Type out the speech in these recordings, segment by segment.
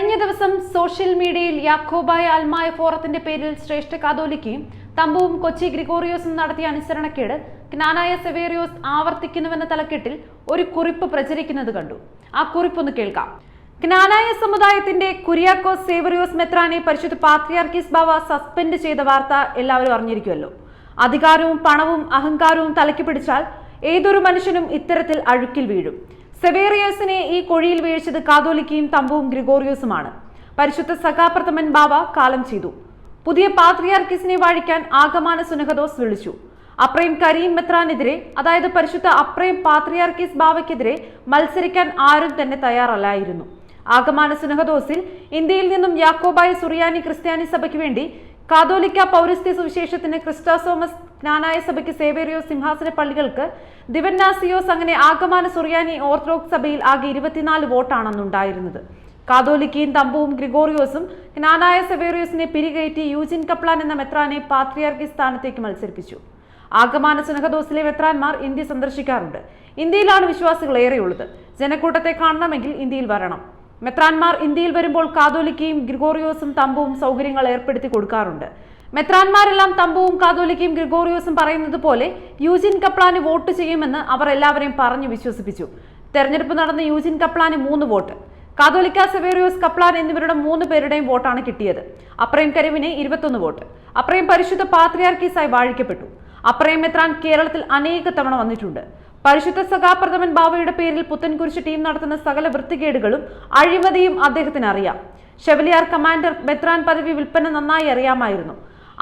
കഴിഞ്ഞ ദിവസം സോഷ്യൽ മീഡിയയിൽ യാക്കോബായ അൽമായ ഫോറത്തിന്റെ പേരിൽ ശ്രേഷ്ഠ കാതോലിക്കയും തമ്പുവും കൊച്ചി ഗ്രിഗോറിയോസും നടത്തിയ അനുസരണക്കേട് ജ്ഞാനായ സെവേറിയോസ് ആവർത്തിക്കുന്നുവെന്ന തലക്കെട്ടിൽ ഒരു കുറിപ്പ് പ്രചരിക്കുന്നത് കണ്ടു. ആ കുറിപ്പൊന്ന് കേൾക്കാം. ജ്ഞാനായ സമുദായത്തിന്റെ കുര്യാക്കോസ് സേവറിയോസ് മെത്രാനെ പരിശുദ്ധ പാത്രിയാർക്കീസ് ബാവ സസ്പെൻഡ് ചെയ്ത വാർത്ത എല്ലാവരും അറിഞ്ഞിരിക്കുമല്ലോ. അധികാരവും പണവും അഹങ്കാരവും തലക്കി പിടിച്ചാൽ ഏതൊരു മനുഷ്യനും ഇത്തരത്തിൽ അഴുക്കിൽ വീഴും. സെവേറിയോസിനെ ഈ കൊഴിയിൽ വീഴ്ചത് കാതോലിക്കയും തമ്പുവും ഗ്രിഗോറിയോസുമാണ്. പരിശുദ്ധ സഖാപ്രഥമൻ ബാബ കാലം ചെയ്തു. പുതിയ പാത്രിയാർക്കിസിനെ വാഴിക്കാൻ ആഗമാന സുനഹദോസ് വിളിച്ചു. അപ്രയും കരീം മെത്രാനെതിരെ അതായത് പരിശുദ്ധ അപ്രയും പാത്രിയാർക്കിസ് ബാവയ്ക്കെതിരെ മത്സരിക്കാൻ ആരും തന്നെ തയ്യാറല്ലായിരുന്നു. ആഗമാന സുനഹദോസിൽ ഇന്ത്യയിൽ നിന്നും യാക്കോബായ സുറിയാനി ക്രിസ്ത്യാനി സഭയ്ക്ക് വേണ്ടി കാതോലിക്ക പൗരസ്ത്യ സുവിശേഷത്തിന് ക്രിസ്റ്റാസോമസ് ജ്ഞാനായ സഭയ്ക്ക് സേവേറിയോ സിംഹാസന പള്ളികൾക്ക് ദിവന്നാസിയോസ് അങ്ങനെ ആഗമാന സുറിയാനി ഓർത്തഡോക്സ് സഭയിൽ ആകെ ഇരുപത്തിനാല് വോട്ടാണെന്നുണ്ടായിരുന്നത്. കാതോലിക്കയും തമ്പുവും ഗ്രിഗോറിയോസും ജ്ഞാനായ സെവേറിയോസിനെ പിരികയറ്റി യൂജിൻ കപ്ലാൻ എന്ന മെത്രാനെ പാത്രിയാർക്കി സ്ഥാനത്തേക്ക് മത്സരിപ്പിച്ചു. ആഗമാന സുനഹദോസിലെ മെത്രാന്മാർ ഇന്ത്യ സന്ദർശിക്കാറുണ്ട്. ഇന്ത്യയിലാണ് വിശ്വാസികൾ ഏറെയുള്ളത്. ജനക്കൂട്ടത്തെ കാണണമെങ്കിൽ ഇന്ത്യയിൽ വരണം. മെത്രാന്മാർ ഇന്ത്യയിൽ വരുമ്പോൾ കാതോലിക്കയും ഗ്രിഗോറിയോസും തമ്പുവും സൗകര്യങ്ങൾ ഏർപ്പെടുത്തി കൊടുക്കാറുണ്ട്. മെത്രാൻമാരെല്ലാം തമ്പുവും കാതോലിക്കയും ഗ്രിഗോറിയോസും പറയുന്നത് പോലെ യൂജിൻ കപ്ലാന് വോട്ട് ചെയ്യുമെന്ന് അവർ എല്ലാവരെയും പറഞ്ഞു വിശ്വസിപ്പിച്ചു. തെരഞ്ഞെടുപ്പ് നടന്ന യൂജിൻ കപ്ലാന് മൂന്ന് വോട്ട് കാതോലിക്ക സെവേറിയോസ് കപ്ലാൻ എന്നിവരുടെ മൂന്ന് പേരുടെയും വോട്ടാണ് കിട്ടിയത്. അപ്രയും കരുവിന് ഇരുപത്തൊന്ന് വോട്ട് അപ്രയും പരിശുദ്ധ പാത്രിയാർക്കീസായി വാഴിക്കപ്പെട്ടു. അപ്രയം മെത്രാൻ കേരളത്തിൽ അനേക തവണ വന്നിട്ടുണ്ട്. പരിശുദ്ധ സഖാപ്രഥമൻ ബാബയുടെ പേരിൽ പുത്തൻകുരിശ് ടീം നടത്തുന്ന സകല വൃത്തികേടുകളും അഴിമതിയും അദ്ദേഹത്തിന് അറിയാം. ഷെവലിയാർ കമാൻഡർ മെത്രാൻ പദവി വിൽപ്പന നന്നായി അറിയാമായിരുന്നു.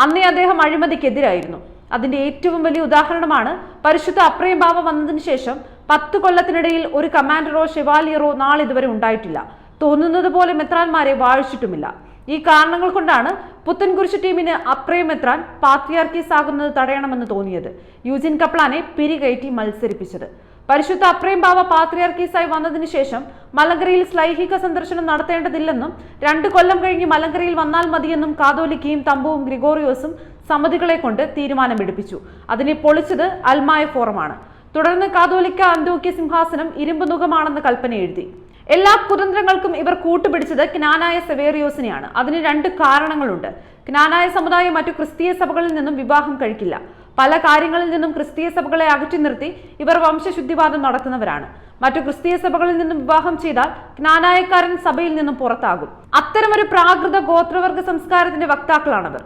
അന്നേ അദ്ദേഹം അഴിമതിക്കെതിരായിരുന്നു. അതിന്റെ ഏറ്റവും വലിയ ഉദാഹരണമാണ് പരിശുദ്ധ അപ്രയം ബാബ വന്നതിന് ശേഷം പത്ത് കൊല്ലത്തിനിടയിൽ ഒരു കമാൻഡറോ ഷെവാലിയറോ നാളിതുവരെ ഉണ്ടായിട്ടില്ല. തോന്നുന്നത് പോലെ മെത്രാന്മാരെ വാഴിച്ചിട്ടുമില്ല. ഈ കാരണങ്ങൾ കൊണ്ടാണ് പുത്തൻകുരിശ് ടീമിന് അപ്രയം എത്രാൻ പാത്രിയാർക്കീസ് ആകുന്നത് തടയണമെന്ന് തോന്നിയത്. യൂജിൻ കപ്ലാനെ പിരികയറ്റി മത്സരിപ്പിച്ചത്. പരിശുദ്ധ അപ്രയം ബാവ പാത്രിയാർക്കീസായി വന്നതിന് ശേഷം മലങ്കരയിൽ സ്ലൈഹിക സന്ദർശനം നടത്തേണ്ടതില്ലെന്നും രണ്ടു കൊല്ലം കഴിഞ്ഞ് മലങ്കരയിൽ വന്നാൽ മതിയെന്നും കാതോലിക്കയും തമ്പുവും ഗ്രിഗോറിയോസും സമിതികളെ കൊണ്ട് തീരുമാനമെടുപ്പിച്ചു. അതിനെ പൊളിച്ചത് അൽമായ ഫോറമാണ്. തുടർന്ന് കാതോലിക്ക അന്തോക്യ സിംഹാസനം ഇരുമ്പ് നുഖമാണെന്ന് കൽപ്പന എഴുതി എല്ലാ കുതന്ത്രങ്ങൾക്കും ഇവർ കൂട്ടുപിടിച്ചത് ക്നാനായ സെവേറിയോസിനെയാണ്. അതിന് രണ്ട് കാരണങ്ങളുണ്ട്. ക്നാനായ സമുദായം മറ്റു ക്രിസ്തീയ സഭകളിൽ നിന്നും വിവാഹം കഴിക്കില്ല. പല കാര്യങ്ങളിൽ നിന്നും ക്രിസ്തീയ സഭകളെ അകറ്റി നിർത്തി ഇവർ വംശശുദ്ധിവാദം നടത്തുന്നവരാണ്. മറ്റു ക്രിസ്തീയ സഭകളിൽ നിന്നും വിവാഹം ചെയ്താൽ ജ്ഞാനായക്കാരൻ സഭയിൽ നിന്നും പുറത്താകും. അത്തരമൊരു പ്രാകൃത ഗോത്രവർഗ സംസ്കാരത്തിന്റെ വക്താക്കളാണവർ.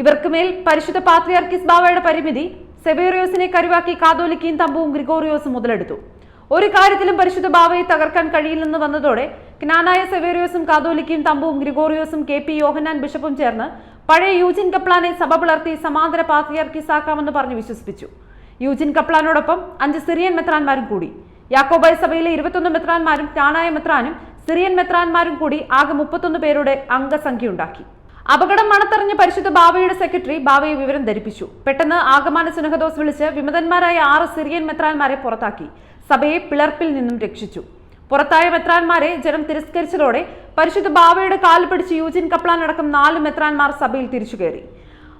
ഇവർക്ക് മേൽ പരിശുദ്ധ പാത്രിയാർക്കിസ് ബാവയുടെ പരിമിതി സെവേറിയോസിനെ കരുവാക്കി കാതോലിക്കയും തമ്പുവും ഗ്രിഗോറിയോസും മുതലെടുത്തു. ഒരു കാര്യത്തിലും പരിശുദ്ധ ബാവയെ തകർക്കാൻ കഴിയില്ലെന്ന് വന്നതോടെ ജ്ഞാനായ സെവേറിയോസും കാതോലിക്കയും തമ്പുവും ഗ്രിഗോറിയോസും കെ പി യോഹനാൻ ബിഷപ്പും ചേർന്ന് പഴയ യൂജിൻ കപ്ലാനെ സഭ പിളർത്തി സമാന്തര പാത്രിയാർക്കിസാക്കാമെന്ന് പറഞ്ഞ് വിശ്വസിപ്പിച്ചു. യൂജിൻ കപ്ലാനോടൊപ്പം അഞ്ച് സിറിയൻ മെത്രാന്മാരും കൂടി. യാക്കോബായ സഭയിലെ ഇരുപത്തൊന്ന് മെത്രാന്മാരും ടാണായ മെത്രാനും സിറിയൻ മെത്രാന്മാരും കൂടി ആകെ മുപ്പത്തൊന്ന് പേരുടെ അംഗസംഖ്യയുണ്ടാക്കി. അപകടം മണത്തറിഞ്ഞ പരിശുദ്ധ ബാവയുടെ സെക്രട്ടറി ബാവയെ വിവരം ധരിപ്പിച്ചു. പെട്ടെന്ന് ആഗമാന സുനഹദോസ് വിളിച്ച് വിമതന്മാരായ ആറ് സിറിയൻ മെത്രാന്മാരെ പുറത്താക്കി. സഭയെ പിളർപ്പിൽ നിന്നും രക്ഷിച്ചു. പുറത്തായ മെത്രാന്മാരെ ജനം തിരസ്കരിച്ചതോടെ പരിശുദ്ധ ബാവയുടെ കാൽ പിടിച്ച് യൂജിൻ കപ്ലാൻ അടക്കം നാല് മെത്രാന്മാർ സഭയിൽ തിരിച്ചു കയറി.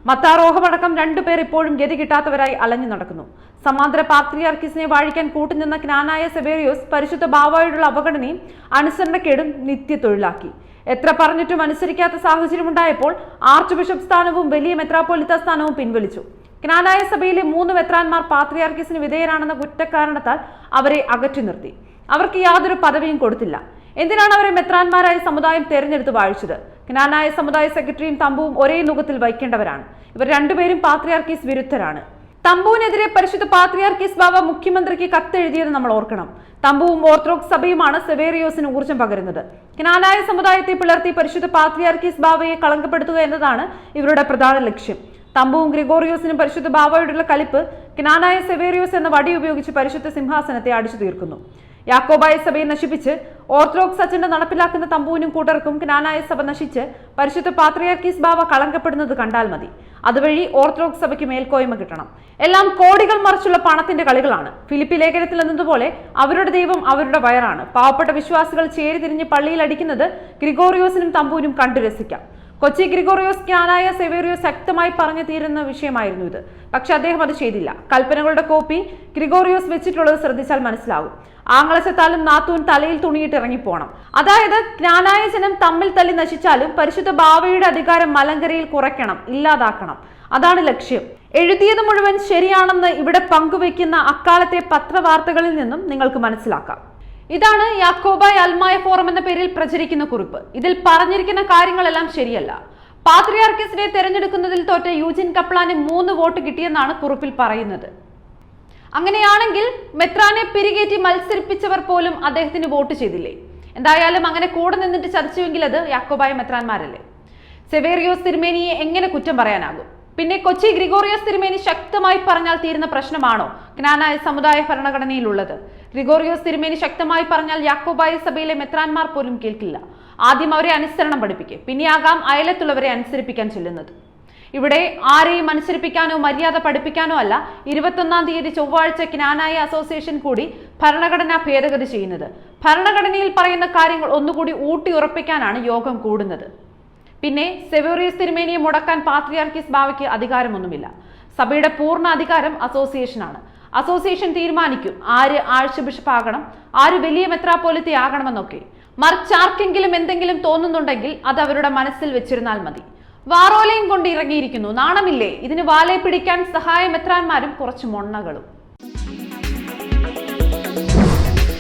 മത്താറോഹമടക്കം രണ്ടുപേർ ഇപ്പോഴും ഗതി കിട്ടാത്തവരായി അലഞ്ഞു നടക്കുന്നു. സമാന്തര പാത്രിയാർക്കിസിനെ വാഴിക്കാൻ കൂട്ടുനിന്ന ക്നാനായ സെബേറിയോസ് പരിശുദ്ധ ബാവയോടുള്ള അവഗണനയും അനുസരണക്കേടും നിത്യ തൊഴിലാക്കി എത്ര പറഞ്ഞിട്ടും അനുസരിക്കാത്ത സാഹചര്യം ഉണ്ടായപ്പോൾ ആർച്ച് ബിഷപ്പ് സ്ഥാനവും വലിയ മെത്രാപ്പൊലിത്ത സ്ഥാനവും പിൻവലിച്ചു. ക്നാനായ സഭയിലെ മൂന്ന് മെത്രാന്മാർ പാത്രിയാർക്കിസിന് വിധേയരാണെന്ന കുറ്റക്കാരണത്താൽ അവരെ അകറ്റി നിർത്തി. അവർക്ക് യാതൊരു പദവിയും കൊടുത്തില്ല. എന്തിനാണ് അവരെ മെത്രാന്മാരായ സമുദായം തെരഞ്ഞെടുത്ത് വാഴിച്ചത്? ക്നാനായ സമുദായ സെക്രട്ടറിയും തമ്പുവും ഒരേ നുഖത്തിൽ വയ്ക്കേണ്ടവരാണ് ഇവർ രണ്ടുപേരും പാത്രിയാർക്കീസ് വിരുദ്ധരാണ്. തമ്പുവിനെതിരെ പരിശുദ്ധ പാത്രിയാർക്കീസ് ബാബ മുഖ്യമന്ത്രിക്ക് കത്തെഴുതിയത് നമ്മൾ ഓർക്കണം. തമ്പുവും ഓർത്തഡോക്സ് സഭയുമാണ് സെവേറിയോസിന് ഊർജം പകരുന്നത്. ക്നാനായ സമുദായത്തെ പിളർത്തി പരിശുദ്ധ പാത്രിയാർക്കീസ് ബാബയെ കളങ്കപ്പെടുത്തുക എന്നതാണ് ഇവരുടെ പ്രധാന ലക്ഷ്യം. തമ്പുവും ഗ്രിഗോറിയോസിനും പരിശുദ്ധ ബാബയോടുള്ള കലിപ്പ് ക്നാനായ സെവേറിയോസ് എന്ന വടി ഉപയോഗിച്ച് പരിശുദ്ധ സിംഹാസനത്തെ അടിച്ചു തീർക്കുന്നു. യാക്കോബായ സഭയെ നശിപ്പിച്ച് ഓർത്തഡോക്സ് അജണ്ട നടപ്പിലാക്കുന്ന തമ്പുവിനും കൂട്ടർക്കും ജ്ഞാനായ സഭ നശിച്ച് പരിശുദ്ധ പാത്രിയാർക്കീസ് ബാവ കളങ്കപ്പെടുന്നത് കണ്ടാൽ മതി. അതുവഴി ഓർത്തഡോക്സ് സഭയ്ക്ക് മേൽക്കോയ്മ കിട്ടണം. എല്ലാം കോടികൾ മറിച്ചുള്ള പണത്തിന്റെ കളികളാണ്. ഫിലിപ്പി ലേഖനത്തിൽ എന്നതുപോലെ അവരുടെ ദൈവം അവരുടെ വയറാണ്. പാവപ്പെട്ട വിശ്വാസികൾ ചേരി തിരിഞ്ഞ് പള്ളിയിൽ അടിക്കുന്നത് ഗ്രിഗോറിയോസിനും തമ്പുവിനും കണ്ടു രസിക്കാം. കൊച്ചി ഗ്രിഗോറിയോസ് ജ്ഞാനായ സെവേറിയോ ശക്തമായി പറഞ്ഞു തീരുന്ന വിഷയമായിരുന്നു ഇത്. പക്ഷെ അദ്ദേഹം അത് ചെയ്തില്ല. കൽപ്പനകളുടെ കോപ്പി ഗ്രിഗോറിയോസ് വെച്ചിട്ടുള്ളത് ശ്രദ്ധിച്ചാൽ മനസ്സിലാകും ആങ്ങളസത്താലും നാത്തൂൻ തലയിൽ തുണിയിട്ട് ഇറങ്ങിപ്പോണം. അതായത് ജ്ഞാനായ ജനം തമ്മിൽ തല്ലി നശിച്ചാലും പരിശുദ്ധ ബാവയുടെ അധികാരം മലങ്കരയിൽ കുറയ്ക്കണം ഇല്ലാതാക്കണം. അതാണ് ലക്ഷ്യം. എഴുതിയത് മുഴുവൻ ശരിയാണെന്ന് ഇവിടെ പങ്കുവെക്കുന്ന അക്കാലത്തെ പത്രവാർത്തകളിൽ നിന്നും നിങ്ങൾക്ക് മനസ്സിലാക്കാം. ഇതാണ് യാക്കോബായ് അൽമായ ഫോറം എന്ന പേരിൽ പ്രചരിക്കുന്ന കുറിപ്പ്. ഇതിൽ പറഞ്ഞിരിക്കുന്ന കാര്യങ്ങളെല്ലാം ശരിയല്ല. പാത്രിയാർക്കിസിനെ തെരഞ്ഞെടുക്കുന്നതിൽ തോറ്റ യൂജിൻ കപ്ലാന് മൂന്ന് വോട്ട് കിട്ടിയെന്നാണ് കുറിപ്പിൽ പറയുന്നത്. അങ്ങനെയാണെങ്കിൽ മെത്രാനെ പിരികേറ്റി മത്സരിപ്പിച്ചവർ പോലും അദ്ദേഹത്തിന് വോട്ട് ചെയ്തില്ലേ? എന്തായാലും അങ്ങനെ കൂടെ നിന്നിട്ട് ചതിച്ചുവെങ്കിൽ അത് യാക്കോബായ മെത്രാന്മാരല്ലേ? സെവേറിയോസ് തിരുമേനിയെ എങ്ങനെ കുറ്റം പറയാനാകും? പിന്നെ കൊച്ചി ഗ്രിഗോറിയസ് തിരുമേനി ശക്തമായി പറഞ്ഞാൽ തീരുന്ന പ്രശ്നമാണോ? ജ്ഞാനായ സമുദായ ഭരണഘടനയിലുള്ളത്. ഗ്രിഗോറിയോസ് തിരുമേനി ശക്തമായി പറഞ്ഞാൽ യാക്കോബായ സഭയിലെ മെത്രാന്മാർ പോലും കേൾക്കില്ല. ആദ്യം അവരെ അനുസരണം പഠിപ്പിക്കും പിന്നെയാകാം അയലത്തുള്ളവരെ അനുസരിപ്പിക്കാൻ ചെല്ലുന്നത്. ഇവിടെ ആരെയും അനുസരിപ്പിക്കാനോ മര്യാദ പഠിപ്പിക്കാനോ അല്ല ഇരുപത്തൊന്നാം തീയതി ചൊവ്വാഴ്ച ജ്ഞാനായ അസോസിയേഷൻ കൂടി ഭരണഘടന ഭേദഗതി ചെയ്യുന്നത്. ഭരണഘടനയിൽ പറയുന്ന കാര്യങ്ങൾ ഒന്നുകൂടി ഊട്ടി ഉറപ്പിക്കാനാണ് യോഗം കൂടുന്നത്. പിന്നെ സെവേറിയസ് തിരുമേനിയെ മുടക്കാൻ പാത്രിയാർക്കിസ് ബാവയ്ക്ക് അധികാരമൊന്നുമില്ല. സഭയുടെ പൂർണ അധികാരം അസോസിയേഷനാണ് അസോസിയേഷൻ തീരുമാനിക്കും. ആര് ആഴ്ച ബിഷപ്പ് ആകണം ആര് വലിയ മെത്രാപോലിത്തി ആകണമെന്നൊക്കെ. മറിച്ചാർക്കെങ്കിലും എന്തെങ്കിലും തോന്നുന്നുണ്ടെങ്കിൽ അത് അവരുടെ മനസ്സിൽ വെച്ചിരുന്നാൽ മതി. വാറോലയും കൊണ്ട് ഇറങ്ങിയിരിക്കുന്നു. നാണമില്ലേ? ഇതിന് വാലെ പിടിക്കാൻ സഹായ മെത്രാന്മാരും കുറച്ച് മൊണ്ണകളും.